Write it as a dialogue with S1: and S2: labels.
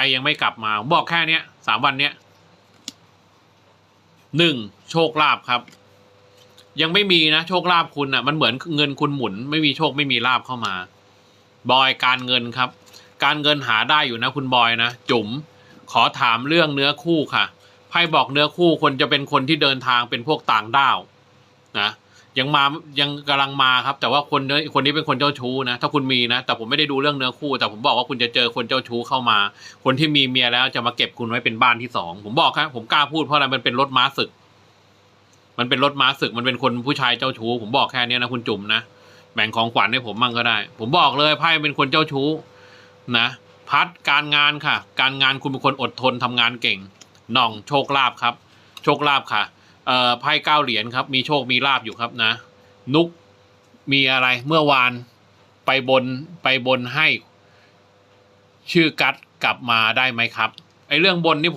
S1: ไปยังไม่กลับมาผมบอกแค่เนี้ยสามวันเนี้ยหนึ่งโชคลาภครับ ยังไม่มีนะโชคลาภคุณอะ มันเหมือนเงินคุณหมุน ไม่มีโชคไม่มีลาภเข้ามา บอยการเงินครับ การเงินหาได้อยู่นะคุณบอยนะจุ๋มขอถามเรื่องเนื้อคู่ค่ะไพ่บอกเนื้อคู่คนจะเป็นคนที่เดินทางเป็นพวกต่างด้าวนะ ยังมายังกำลังมาครับ แต่ว่าคนเนื้อคนนี้เป็นคนเจ้าชู้นะ ถ้าคุณมีนะ แต่ผมไม่ได้ดูเรื่องเนื้อคู่ แต่ผมบอกว่าคุณจะเจอคนเจ้าชู้เข้ามา คนที่มีเมียแล้วจะมาเก็บคุณไว้เป็นบ้านที่สองผมบอกครับผมกล้าพูดเพราะอะไรมันเป็นรถม้าศึก มันเป็นรถม้าศึกมันเป็นคนผู้ชายเจ้าชู้ ผมบอกแค่นี้นะคุณจุ๋มนะแบ่งของขวัญให้ผมมั่งก็ได้ ผมบอกเลยไพ่เป็นคนเจ้าชู้ นะพัดการงานค่ะ การงานคุณเป็นคนอดทนทำงานเก่งน่องโชคลาภครับ โชคลาภค่ะ เอ่อไพ่เก้าเหรียญครับ มีโชคมีลาบอยู่ครับนะ นุกมีอะไรเมื่อวานไปบนไปบนให้ ชื่อกัดกลับมาได้ไหมครับไอเรื่องบนนี่ผ